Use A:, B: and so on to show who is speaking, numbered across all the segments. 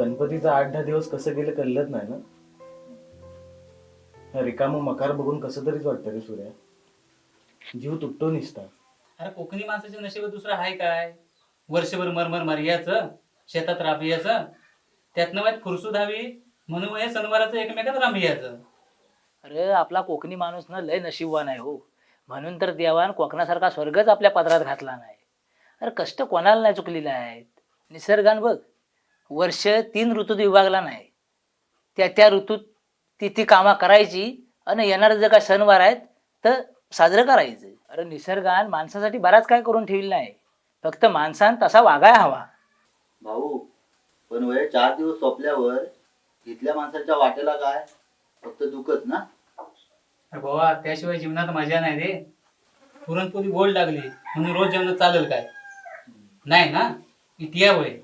A: गणपतीचा आठ दहा दिवस कसं गेलं कळलंच नाही ना? हा रिकाम मकार बघून कसं तरीच वाटतं रे सूर्या. जीव तुटतो निसता.
B: अरे कोकणी माणसाच्या नशिबात दुसरं आहे काय? वर्षभर मरमर मारियाचं शेतात राबियाचं त्यातनं वाईट फुरसू धावी म्हणून हे सणवाराचं एकमेकात राबियाचं.
C: अरे आपला कोकणी माणूस ना लय नशीबवान आहे हो. म्हणून तर देवान कोकणासारखा स्वर्गच आपल्या पदरात घातला नाही. अरे कष्ट कोणाला नाही चुकलेले आहेत? निसर्गान बघ. वर्ष तीन ऋतूत विभागला नाही. त्या त्या ऋतूत ती ती कामं करायची आणि येणारे जे काय सणवार आहेत तर साजरं करायचं. अरे निसर्गान माणसासाठी बराच काय करून ठेवलेला आहे. फक्त माणसान तसा वागाय हवा.
D: भाऊ पण वय चार दिवस सोपल्यावर इथल्या माणसाच्या वाटेला काय? फक्त दुखच ना?
B: बाबा त्याशिवाय जीवनात मजा नाही रे. पुरणपोळी गोड लागली म्हणून रोज जेवणात चालेल काय? नाही ना? इतिया वय.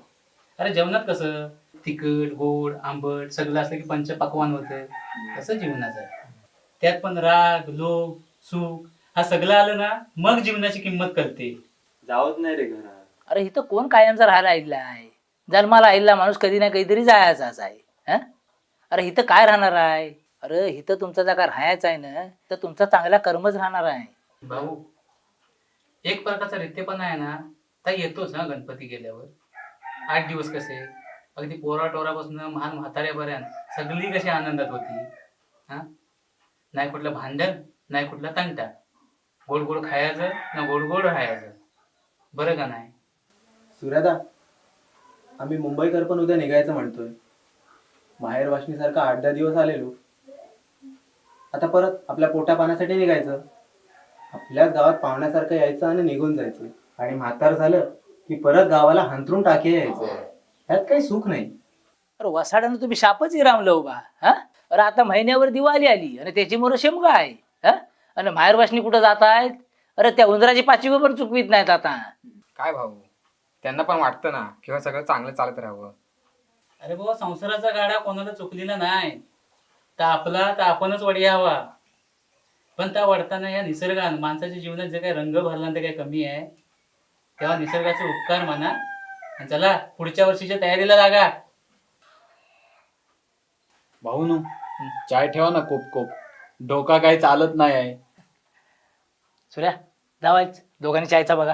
B: अरे जेवणात कसं? तिखट गोड आंबट सगळं असलं की पंचपक्वान होतं. तसं जीवनाचं आहे. त्यात पण राग लोभ सुख हा सगळं आलं ना मग जीवनाची किंमत कळते.
E: जावत नाही रे घरात.
C: अरे इथं कोण कायमचा राहायला आईला आहे? जन्माला आईला माणूस कधी ना कधीतरी जायचाच आहे हं? अरे इथं काय राहणार आहे? अरे इथं तुमचा जागा राहायचा आहे ना तर तुमचा चांगला कर्मच राहणार आहे.
B: भाऊ एक प्रकारचा रित्तेपणा आहे ना तर येतोच हा गणपती गेल्यावर. आठ दिवस कसे? अगदी पोरा टोरापासून महान म्हाताऱ्यापर्यंत सगळी कशी आनंदात होती हा? नाही कुठलं भांडण नाही कुठला तंटा. गोड गोड खायचं ना गोड गोड राहायचं. बरं का नाही?
E: सूर्यादा आम्ही मुंबईकर पण उद्या निघायचं म्हणतोय. माहेर वाशनीसारखा आठ दहा दिवस आलेलो. आता परत आपल्या पोटा पाण्यासाठी निघायचं. आपल्याच गावात पाहुण्यासारखं यायचं आणि निघून जायचं. आणि म्हातार झालं की परत गावाला हंतरून टाके. यायचं ह्यात काही सुख नाही.
C: अरे वसाड्यानं तुम्ही शापच इरामलं उभा हा? अरे आता महिन्यावर दिवाळी आली आणि त्याची मोर शेमगा आहे हा? आणि माहेरवासनी कुठं जात आहेत? अरे त्या उंदराची पाचवी पण चुकवीत नाहीत आता.
F: काय भाऊ? त्यांना पण वाटतं ना किंवा सगळं चांगलं चालत राहावं.
B: अरे बाबा संसाराचा गाडा कोणाला चुकलेला नाही. तर आपला तर आपणच वडी हवा पण त्या वाढताना या निसर्गान माणसाच्या जीवनात जे काही रंग भरला ते काही कमी आहे तेव्हा निसर्गाचे उपकार म्हणा. आणि चला पुढच्या वर्षीच्या तयारीला लागा.
G: भाऊ नु चाय ठेवा ना कोप कोप. डोका काही चालत नाही आहे.
C: सूर्या जावायच. दोघांनी चायचा बघा.